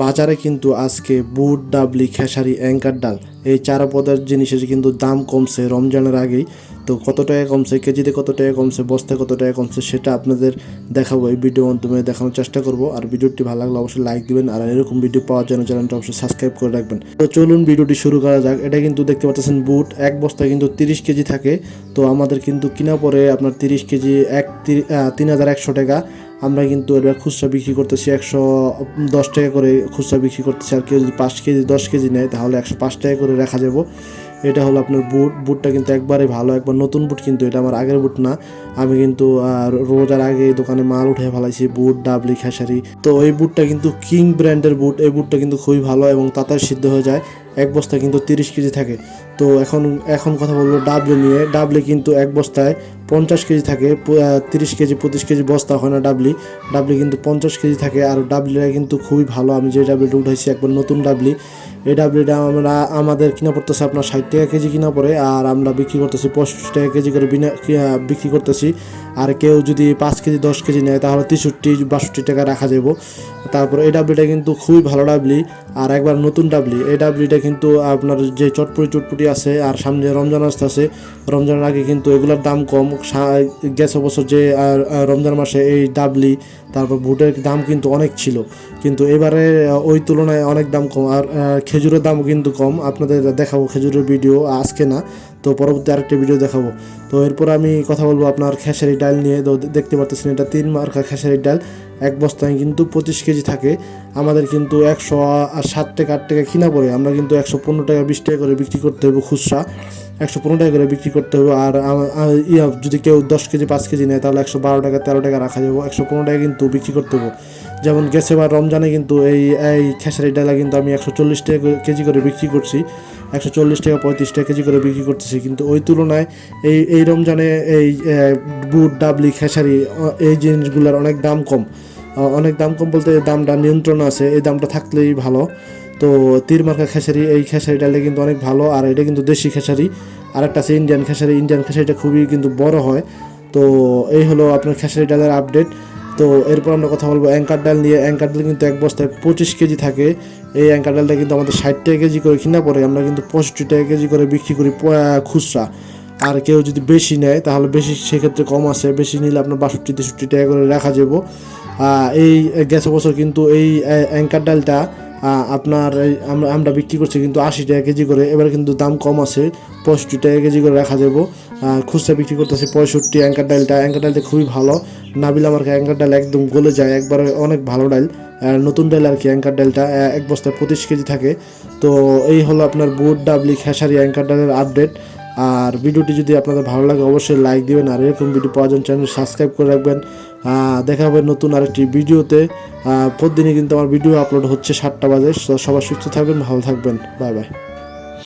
বাজারে কিন্তু আজকে বুট, ডাবলি, খেসারি, অ্যাঙ্কার ডাল, এই চার পদের জিনিসের কিন্তু দাম কমছে রমজানের আগেই। তো কত টাকা কমছে, কেজিতে কত টাকা কমছে, বস্তায় কত টাকা কমছে, সেটা আপনাদের দেখাবো এই ভিডিও মাধ্যমে, দেখানোর চেষ্টা করব। আর ভিডিওটি ভালো লাগলে অবশ্যই লাইক দিবেন, আর এরকম ভিডিও পাওয়ার জন্য চ্যানেলটা অবশ্যই সাবস্ক্রাইব করে রাখবেন। তো চলুন ভিডিওটি শুরু করা যাক। এটা কিন্তু দেখতে পাচ্ছেন বুট এক বস্তায় কিন্তু তিরিশ কেজি থাকে। তো আমাদের কিন্তু কিনা পরে আপনার তিরিশ কেজি এক তিন হাজার একশো টাকা। আমরা কিন্তু এবার খুচরা বিক্রি করতেছি একশো দশ টাকা করে খুচরা বিক্রি করতেছি। আর কেউ যদি পাঁচ কেজি, দশ কেজি নেয়, তাহলে একশো পাঁচ টাকা করে রাখা যাব। এটা হলো আপনার বুট বুটটা কিন্তু একবারে ভালো, একবার নতুন বুট কিন্তু এটা আমার আগের বুট না। আমি কিন্তু রোজার আগে দোকানে মাল উঠে ফেলাইছি বুট ডাবলি, খেসারি। তো এই বুটটা কিন্তু কিং ব্র্যান্ডের বুট এই বুটটা কিন্তু খুবই ভালো এবং তাড়াতাড়ি সিদ্ধ হয়ে যায়। এক বস্তায় কিন্তু তিরিশ কেজি থাকে। তো এখন এখন কথা বলব ডাবলি নিয়ে। ডাবলি কিন্তু এক বস্তায় পঞ্চাশ কেজি থাকে তিরিশ কেজি, পঁচিশ কেজি বস্তা হয় না ডাবলি। ডাবলি কিন্তু পঞ্চাশ কেজি থাকে। আর ডাবলিটা কিন্তু খুবই ভালো। আমি যে ডাবলিটা উঠাইছি, একবার নতুন ডাবলি। এই ডাবলিটা আমরা, আমাদের কিনা পড়তেছে আপনার ষাট টাকা কেজি কিনা পড়ে, আর আমরা বিক্রি করতেছি পঁয়ষট্টি টাকা কেজি করে বিনা বিক্রি করতেছি। আর কেউ যদি পাঁচ কেজি, দশ কেজি নেয়, তাহলে তেষট্টি, বাষট্টি টাকা রাখা যাব তারপর এই ডাবলিটা কিন্তু খুবই ভালো ডাবলি। আর একবার নতুন ডাবলি, এই ডাবলিটা কিন্তু আপনার যে চটপটি চটপটি আছে আর সামনে রমজান আসতে আছে, রমজানের আগে কিন্তু এগুলোর দাম কম। গেছে বছর যে রমজান মাসে এই ডাবলি, তারপর ভুটের দাম কিন্তু অনেক ছিল। কিন্তু এবারে ওই তুলনায় অনেক দাম কম। আর খেজুরের দামও কিন্তু কম। আপনাদের দেখাবো খেজুরের ভিডিও, আজকে না। তো পরবর্তী আরেকটা ভিডিও দেখাবো। তো এরপর আমি কথা বলব আপনার খেসারি ডাল নিয়ে দেখতে পাচ্ছেন এটা তিন মার্কা খেসারি ডাল, এক বস্তায় কিন্তু পঁচিশ কেজি থাকে। আমাদের কিন্তু একশো সাত টাকা, আট টাকা কিনা পড়ে, আমরা কিন্তু একশো পনেরো টাকা, বিশ টাকা করে বিক্রি করতে হবে খুচরা। একশো পনেরো টাকা করে বিক্রি করতে হবে আর ইয়া যদি কেউ দশ কেজি, পাঁচ কেজি নেয়, তাহলে একশো বারো টাকা, তেরো টাকা রাখা যাব, একশো পনেরো টাকা কিন্তু বিক্রি করতে হবে যেমন গেছে বা রমজানে কিন্তু এই এই খেসারি ডালা কিন্তু আমি একশো চল্লিশ টাকা কেজি করে বিক্রি করছি। একশো চল্লিশ টাকা, পঁয়ত্রিশ টাকা কেজি করে বিক্রি করতেছি। কিন্তু ওই তুলনায় এই এই রমজানে এই বুট, ডাবলি, খেসারি এই জিনিসগুলোর অনেক দাম কম। অনেক দাম কম বলতে দামটা নিয়ন্ত্রণ আছে, এই দামটা থাকলেই ভালো। তো তীর মার্কা খেসারি, এই খেসারি কিন্তু অনেক ভালো। আর এটা কিন্তু দেশি খেসারি আর একটা আছে ইন্ডিয়ান খেসারি। ইন্ডিয়ান খেসারিটা খুবই কিন্তু বড় হয়। তো এই হলো আপনার খেসারি ডালের আপডেট তো এরপর আমরা কথা বলব অ্যাঙ্কার ডাল নিয়ে। অ্যাঙ্কার ডাল কিন্তু এক বস্তায় পঁচিশ কেজি থাকে। এই অ্যাঙ্কার ডালটা কিন্তু আমাদের ষাট টাকা কেজি করে কিনা পরে আমরা কিন্তু পঁয়ষট্টি টাকা কেজি করে বিক্রি করি খুচরা। আর কেউ যদি বেশি নেয়, তাহলে বেশি সেক্ষেত্রে কম আছে। বেশি নিলে আপনার বাষট্টি, তেষট্টি টাকা করে রাখা যাব। এই গেছে বছর কিন্তু এই অ্যাঙ্কার ডালটা আপনার আমরা বিক্রি করছি কিন্তু আশি টাকা কেজি করে। এবার কিন্তু দাম কম আছে, পঁয়ষট্টি টাকা কেজি করে রাখা যাব। খুচরা বিক্রি করতেছে পঁয়ষট্টি, অ্যাঙ্কার ডালটা। অ্যাঙ্কার ডালটা খুবই ভালো। নাবিল আমার অ্যাঙ্কার ডাল একদম গলে যায়, একবারে অনেক ভালো ডাল। নতুন ডাল আর কি অ্যাঙ্কার ডালটা এক বস্তায় পঁচিশ কেজি থাকে। তো এই হলো আপনার বুট ডাবলি খেসারি অ্যাঙ্কার ডালের আপডেট। আর ভিডিওটি যদি আপনাদের ভালো লাগে, অবশ্যই লাইক দিবেন। আর এরকম ভিডিও পাওয়ার জন্য চ্যানেল সাবস্ক্রাইব করে রাখবেন। দেখা হবে নতুন আরেকটি ভিডিওতে। প্রতিদিনই কিন্তু আমার ভিডিও আপলোড হচ্ছে সাতটা বাজে। সবাই সুস্থ থাকবেন, ভালো থাকবেন। Bye bye.